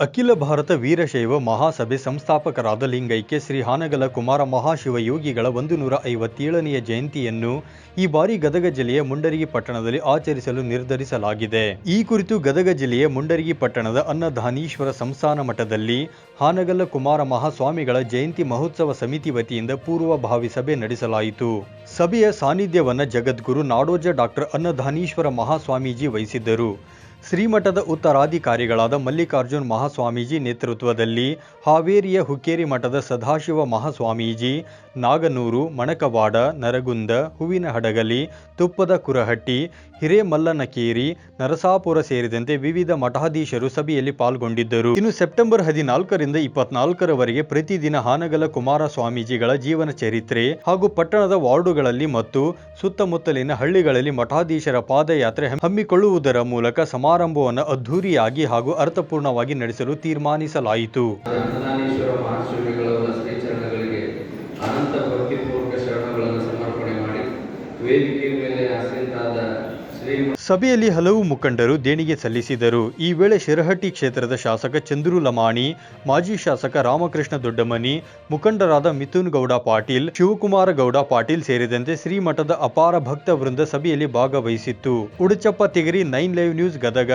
ಅಖಿಲ ಭಾರತ ವೀರಶೈವ ಮಹಾಸಭೆ ಸಂಸ್ಥಾಪಕರಾದ ಲಿಂಗೈಕ್ಯ ಶ್ರೀ ಹಾನಗಲ ಕುಮಾರ ಮಹಾಶಿವಯೋಗಿಗಳ ಒಂದು ನೂರ ಐವತ್ತೇಳನೆಯ ಜಯಂತಿಯನ್ನು ಈ ಬಾರಿ ಗದಗ ಜಿಲ್ಲೆಯ ಮುಂಡರಗಿ ಪಟ್ಟಣದಲ್ಲಿ ಆಚರಿಸಲು ನಿರ್ಧರಿಸಲಾಗಿದೆ. ಈ ಕುರಿತು ಗದಗ ಜಿಲ್ಲೆಯ ಮುಂಡರಗಿ ಪಟ್ಟಣದ ಅನ್ನದಾನೀಶ್ವರ ಸಂಸ್ಥಾನ ಮಠದಲ್ಲಿ ಹಾನಗಲ ಕುಮಾರ ಮಹಾಸ್ವಾಮಿಗಳ ಜಯಂತಿ ಮಹೋತ್ಸವ ಸಮಿತಿ ವತಿಯಿಂದ ಪೂರ್ವಭಾವಿ ಸಭೆ ನಡೆಸಲಾಯಿತು. ಸಭೆಯ ಸಾನ್ನಿಧ್ಯವನ್ನು ಜಗದ್ಗುರು ನಾಡೋಜ ಡಾಕ್ಟರ್ ಅನ್ನದಾನೀಶ್ವರ ಮಹಾಸ್ವಾಮೀಜಿ ವಹಿಸಿದ್ದರು. ಶ್ರೀಮಠದ ಉತ್ತರಾಧಿಕಾರಿಗಳಾದ ಮಲ್ಲಿಕಾರ್ಜುನ್ ಮಹಾಸ್ವಾಮೀಜಿ ನೇತೃತ್ವದಲ್ಲಿ ಹಾವೇರಿಯ ಹುಕ್ಕೇರಿ ಮಠದ ಸದಾಶಿವ ಮಹಾಸ್ವಾಮೀಜಿ, ನಾಗನೂರು, ಮಣಕವಾಡ, ನರಗುಂದ ಹೂವಿನ ಹಡಗಲಿ ತುಪ್ಪದ ಕುರಹಟ್ಟಿ, ಹಿರೇಮಲ್ಲನಕೇರಿ, ನರಸಾಪುರ ಸೇರಿದಂತೆ ವಿವಿಧ ಮಠಾಧೀಶರು ಸಭೆಯಲ್ಲಿ ಪಾಲ್ಗೊಂಡಿದ್ದರು. ಇನ್ನು ಸೆಪ್ಟೆಂಬರ್ ಹದಿನಾಲ್ಕರಿಂದ ಇಪ್ಪತ್ನಾಲ್ಕರವರೆಗೆ ಪ್ರತಿದಿನ ಹಾನಗಲ ಕುಮಾರ ಸ್ವಾಮೀಜಿಗಳ ಜೀವನ ಚರಿತ್ರೆ ಹಾಗೂ ಪಟ್ಟಣದ ವಾರ್ಡುಗಳಲ್ಲಿ ಮತ್ತು ಸುತ್ತಮುತ್ತಲಿನ ಹಳ್ಳಿಗಳಲ್ಲಿ ಮಠಾಧೀಶರ ಪಾದಯಾತ್ರೆ ಹಮ್ಮಿಕೊಳ್ಳುವುದರ ಮೂಲಕ ಸಮಾರಂಭವನ್ನು ಅದ್ಧೂರಿಯಾಗಿ ಹಾಗೂ ಅರ್ಥಪೂರ್ಣವಾಗಿ ನಡೆಸಲು ತೀರ್ಮಾನಿಸಲಾಯಿತು. ಅನಂತ ಭಕ್ತಿಪೂರ್ವಕ ಶರಣಗಳನ್ನು ಸಮರ್ಪಣೆ ಮಾಡಿ ವೇದಿಕೆಯ ಮೇಲೆ ಆಸೀನರಾದ ಸಭೆಯಲ್ಲಿ ಹಲವು ಮುಖಂಡರು ದೇಣಿಗೆ ಸಲ್ಲಿಸಿದರು. ಈ ವೇಳೆ ಶಿರಹಟ್ಟಿ ಕ್ಷೇತ್ರದ ಶಾಸಕ ಚಂದ್ರು ಲಮಾಣಿ, ಮಾಜಿ ಶಾಸಕ ರಾಮಕೃಷ್ಣ ದೊಡ್ಡಮನಿ, ಮುಖಂಡರಾದ ಮಿಥುನ್ ಗೌಡ ಪಾಟೀಲ್, ಶಿವಕುಮಾರ ಗೌಡ ಪಾಟೀಲ್ ಸೇರಿದಂತೆ ಶ್ರೀಮಠದ ಅಪಾರ ಭಕ್ತ ವೃಂದ ಸಭೆಯಲ್ಲಿ ಭಾಗವಹಿಸಿತ್ತು. Uduchappa Tigari nine live news Gadag.